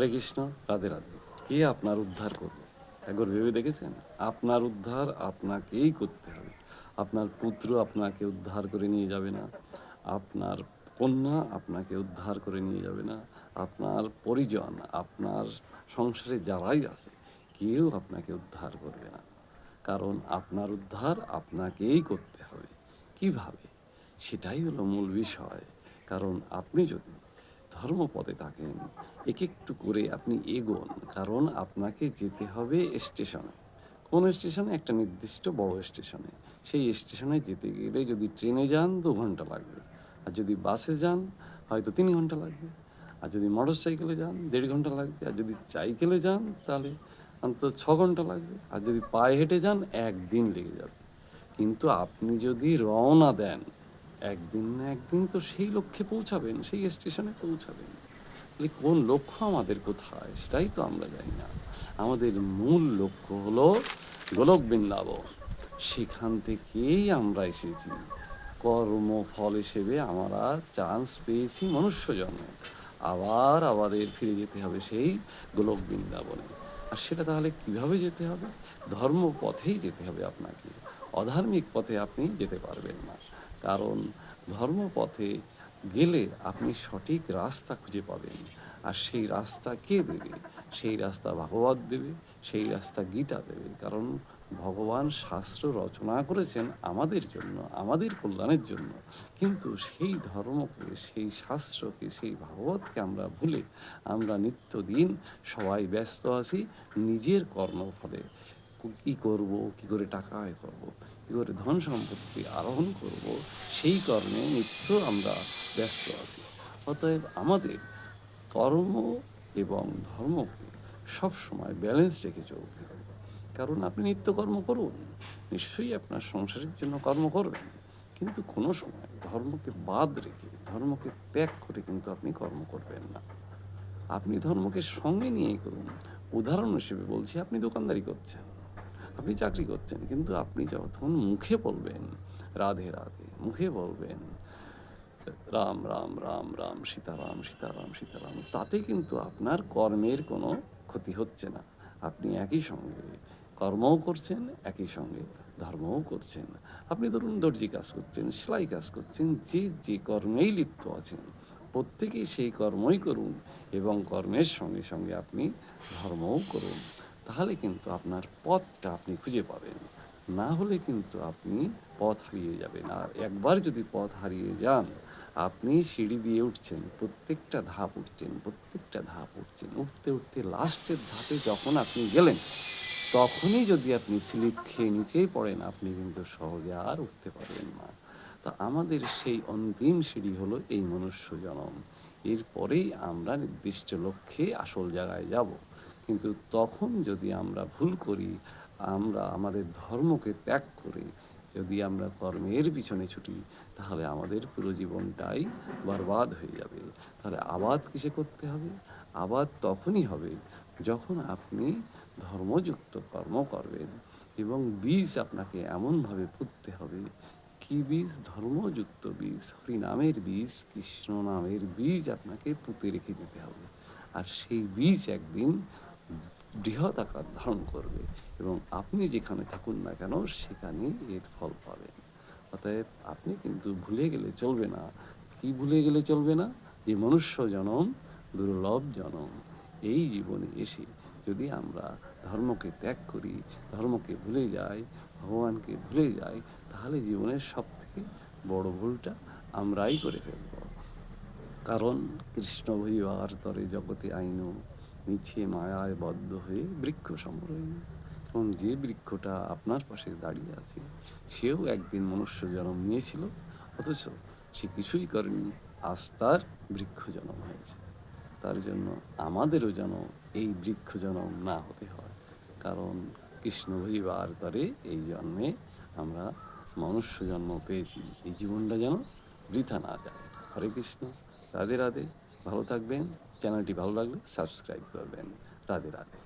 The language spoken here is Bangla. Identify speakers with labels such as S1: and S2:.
S1: হরে কৃষ্ণ, রাধে রাধে। কে আপনার উদ্ধার করবে? একবার ভেবে দেখেছেন? আপনার উদ্ধার আপনাকেই করতে হবে। আপনার পুত্র আপনাকে উদ্ধার করে নিয়ে যাবে না। আপনার কন্যা আপনাকে উদ্ধার করে নিয়ে যাবে না। আপনার পরিজন, আপনার সংসারে যারাই আছে, কেউ আপনাকে উদ্ধার করবে না। কারণ আপনার উদ্ধার আপনাকেই করতে হবে। কীভাবে? সেটাই হলো মূল বিষয়। কারণ আপনি যদি ধর্মপথে থাকেন। এক একটু করে আপনি এগোন, কারণ আপনাকে যেতে হবে স্টেশনে। কোন স্টেশনে? একটা নির্দিষ্ট বড় স্টেশনে। সেই স্টেশনে যেতে গেলে যদি ট্রেনে যান, দু ঘণ্টা লাগবে। আর যদি বাসে যান, হয়তো তিন ঘণ্টা লাগবে। আর যদি মোটর সাইকেলে যান, দেড় ঘণ্টা লাগবে। আর যদি সাইকেলে যান, তাহলে অন্তত ছ ঘণ্টা লাগবে। আর যদি পায়ে হেঁটে যান একদিন লেগে যাবে। কিন্তু আপনি যদি রওনা দেন একদিন না একদিন তো সেই লক্ষ্যে পৌঁছাবেন, সেই স্টেশনে পৌঁছাবেন। কোন লক্ষ্য আমাদের কোথায়? সেটাই তো আমরা জানি না। আমাদের মূল লক্ষ্য হলো গোলক বৃন্দাবন। সেখান থেকেই আমরা এসেছি। কর্মফল হিসেবে আমরা চান্স পেয়েছি মনুষ্য জন্মে। আবার আমাদের ফিরে যেতে হবে সেই গোলক বৃন্দাবনে। আর সেটা তাহলে কীভাবে যেতে হবে? ধর্ম পথেই যেতে হবে আপনাকে। অধার্মিক পথে আপনি যেতে পারবেন না। কারণ ধর্মপথে গেলে আপনি সঠিক রাস্তা খুঁজে পাবেন। আর সেই রাস্তা কে দেবে? সেই রাস্তা ভাগবত দেবে, সেই রাস্তা গীতা দেবে। কারণ ভগবান শাস্ত্র রচনা করেছেন আমাদের জন্য, আমাদের কল্যাণের জন্য। কিন্তু সেই ধর্মকে, সেই শাস্ত্রকে, সেই ভাগবতকে আমরা ভুলে আমরা নিত্যদিন সবাই ব্যস্ত আছি নিজের কর্মফলে। কি করব, কি করে টাকা আয় করব, কি করে ধন সম্পত্তি আরোহণ করব, সেই কর্মে নিত্য আমরা ব্যস্ত আছি। অতএব আমাদের কর্ম এবং ধর্মকে সবসময় ব্যালেন্স রেখে চলতে হবে। কারণ আপনি নিত্য কর্ম করুন, নিশ্চয়ই আপনার সংসারের জন্য কর্ম করবেন। কিন্তু কোনো সময় ধর্মকে বাদ রেখে, ধর্মকে ত্যাগ করে কিন্তু আপনি কর্ম করবেন না। আপনি ধর্মকে সঙ্গে নিয়ে করুন। উদাহরণ হিসেবে বলছি, আপনি দোকানদারি করছেন। আপনি চাকরি করছেন, কিন্তু আপনি যখন মুখে বলবেন, রাধে রাধে, মুখে বলবেন, রাম রাম রাম রাম, সীতারাম সীতারাম সীতারাম, তাতে কিন্তু আপনার কর্মের কোনো ক্ষতি হচ্ছে না। আপনি একই সঙ্গে কর্মও করছেন, একই সঙ্গে ধর্মও করছেন। আপনি ধরুন দর্জি কাজ করছেন, সেলাই কাজ করছেন, যে যে কর্মেই লিপ্ত আছেন, প্রত্যেকেই সেই কর্মই করুন এবং কর্মের সঙ্গে সঙ্গে আপনি ধর্মও করুন। তাহলে কিন্তু আপনার পথটা আপনি খুঁজে পাবেন। না হলে কিন্তু আপনি পথ হারিয়ে যাবেন। আর একবার যদি পথ হারিয়ে যান, আপনি সিঁড়ি দিয়ে উঠছেন, প্রত্যেকটা ধাপ উঠছেন, প্রত্যেকটা ধাপ উঠছেন, উঠতে উঠতে লাস্টের ধাপে যখন আপনি গেলেন, তখনই যদি আপনি স্লিপ খেয়ে নিচেই পড়েন, আপনি কিন্তু সহজে আর উঠতে পারবেন না। তা আমাদের সেই অন্তিম সিঁড়ি হলো এই মনুষ্য জনম এরপরেই আমরা নির্দিষ্ট লক্ষ্যে আসল জায়গায় যাব। কিন্তু তখন যদি আমরা ভুল করি, আমরা আমাদের ধর্মকে ত্যাগ করে যদি আমরা কর্মের পিছনে ছুটি, তাহলে আমাদের পুরো জীবনটাই বরবাদ হয়ে যাবে। তাহলে আবাদ কিসে করতে হবে? আবাদ তখনই হবে যখন আপনি ধর্মযুক্ত কর্ম করবেন এবং বীজ আপনাকে এমনভাবে পুঁততে হবে, কি বীজ? ধর্মযুক্ত বীজ, হরিনামের বীজ, কৃষ্ণ নামের বীজ আপনাকে পুঁতে রেখে দিতে হবে। আর সেই বীজ একদিন বৃহৎ আকার ধারণ করবে এবং আপনি যেখানে থাকুন না কেন, সেখানে এর ফল পাবেন। অতএব আপনি কিন্তু ভুলে গেলে চলবে না। কি ভুলে গেলে চলবে না? যে মনুষ্য জনম, দুর্লভ জনম। এই জীবনে এসে যদি আমরা ধর্মকে ত্যাগ করি, ধর্মকে ভুলে যাই, ভগবানকে ভুলে যাই, তাহলে জীবনের সব থেকে বড় ভুলটা আমরাই করে ফেলব। কারণ কৃষ্ণ ভৈবার তরে জগতে আইন মিছে মায়ায় বদ্ধ হয়ে বৃক্ষ সমরহীন এবং যে বৃক্ষটা আপনার পাশে দাঁড়িয়ে আছে, সেও একদিন মনুষ্য জন্ম নিয়েছিল, অথচ সে কিছুই করেনি। আজ তার বৃক্ষ জন্ম হয়েছে। তার জন্য আমাদেরও যেন এই বৃক্ষ জন্ম না হতে হয়। কারণ কৃষ্ণ ভজিবার তরে এই জন্মে আমরা মনুষ্য জন্ম পেয়েছি। এই জীবনটা যেন বৃথা না যায়। হরে কৃষ্ণ। রাধে রাধে। ভালো থাকবেন চ্যানেলটি ভালো লাগলে সাবস্ক্রাইব করবেন। রাধে রাধে।